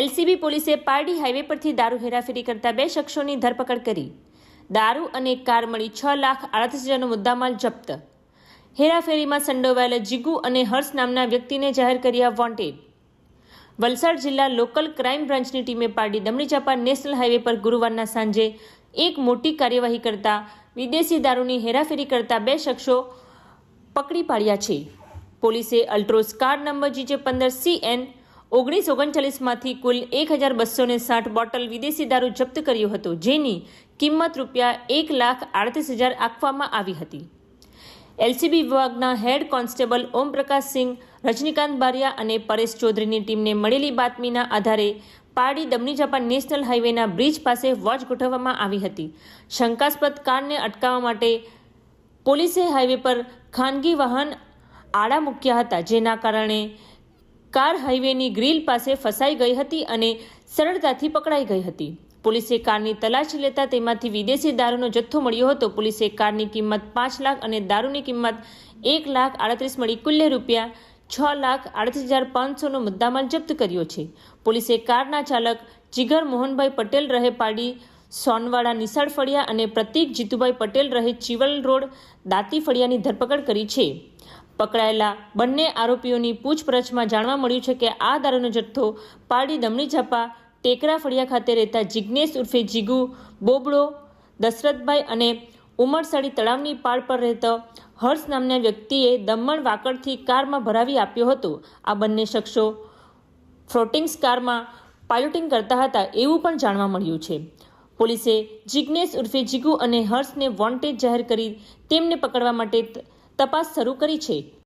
LCB પોલીસે Pardi highway પરથી દારૂ હેરાફેરી કરતા બે શખ્સોની ધરપકડ કરી. દારૂ અને કાર મળી છ લાખ આડત્રીસ હજારનો મુદ્દામાલ જપ્ત. હેરાફેરીમાં સંડોવાયેલા જીગુ અને હર્ષ નામના વ્યક્તિને જાહેર કર્યા વોન્ટેડ. વલસાડ જિલ્લા લોકલ ક્રાઇમ બ્રાન્ચની ટીમે પારડી દમણી ચાપા નેશનલ હાઈવે પર ગુરુવારના સાંજે એક મોટી કાર્યવાહી કરતા વિદેશી દારૂની હેરાફેરી કરતા બે શખ્સો પકડી પાડ્યા છે. પોલીસે અલ્ટ્રોસ કાર નંબર જીજે પંદર સી એન ઓગણીસ ઓગણચાલીસમાંથી કુલ એક હજાર બસો ને સાઠ બોટલ વિદેશી દારૂ જપ્ત કર્યું હતું, જેની કિંમત રૂપિયા એક લાખ આડત્રીસ હજાર આપવામાં આવી હતી. એલસીબી વિભાગના હેડ કોન્સ્ટેબલ ઓમપ્રકાશ સિંહ, રજનીકાંત બારિયા અને પરેશ ચૌધરીની ટીમને મળેલી બાતમીના આધારે પારડી દમણી જાપાન નેશનલ હાઈવેના બ્રિજ પાસે વોચ ગોઠવવામાં આવી હતી. શંકાસ્પદ કારને અટકાવવા માટે પોલીસે હાઈવે પર ખાનગી વાહન આડા મૂક્યા હતા, જેના કારણે કાર હાઈવેની ગ્રીલ પાસે ફસાઈ ગઈ હતી અને સરળતાથી પકડાઈ ગઈ હતી. પોલીસે કારની તલાશી લેતા તેમાંથી વિદેશી દારૂનો જથ્થો મળ્યો હતો. પોલીસે કારની કિંમત પાંચ લાખ અને દારૂની કિંમત એક લાખ આડત્રીસ મળી કુલ્લે રૂપિયા છ લાખ આડત્રીસ હજાર પાંચસોનો મુદ્દામાલ જપ્ત કર્યો છે. પોલીસે કારના ચાલક જીગર મોહનભાઈ પટેલ રહે પાડી સોનવાડા નિશાળ ફળિયા અને પ્રતીક જીતુભાઈ પટેલ રહે ચિવલ રોડ દાતી ફળિયાની ધરપકડ કરી છે. પકડાયેલા બંને આરોપીઓની પૂછપરછમાં જાણવા મળ્યું છે કે આ દારૂનો જથ્થો પારડી દમણી ઝાપા ટેકરા ફળિયા ખાતે રહેતા જિજ્ઞેશ ઉર્ફે જીગુ, બોબડો, દશરથભાઈ અને ઉમરસાડી તળાવની પાળ પર રહેતો હર્ષ નામના વ્યક્તિએ દમણ વાકડથી કારમાં ભરાવી આપ્યો હતો. આ બંને શખ્સો ફ્લોટિંગ્સ કારમાં પાયલોટિંગ કરતા હતા એવું પણ જાણવા મળ્યું છે. પોલીસે જિજ્ઞેશ ઉર્ફે જીગુ અને હર્ષને વોન્ટેડ જાહેર કરી તેમને પકડવા માટે તપાસ શરૂ કરી છે.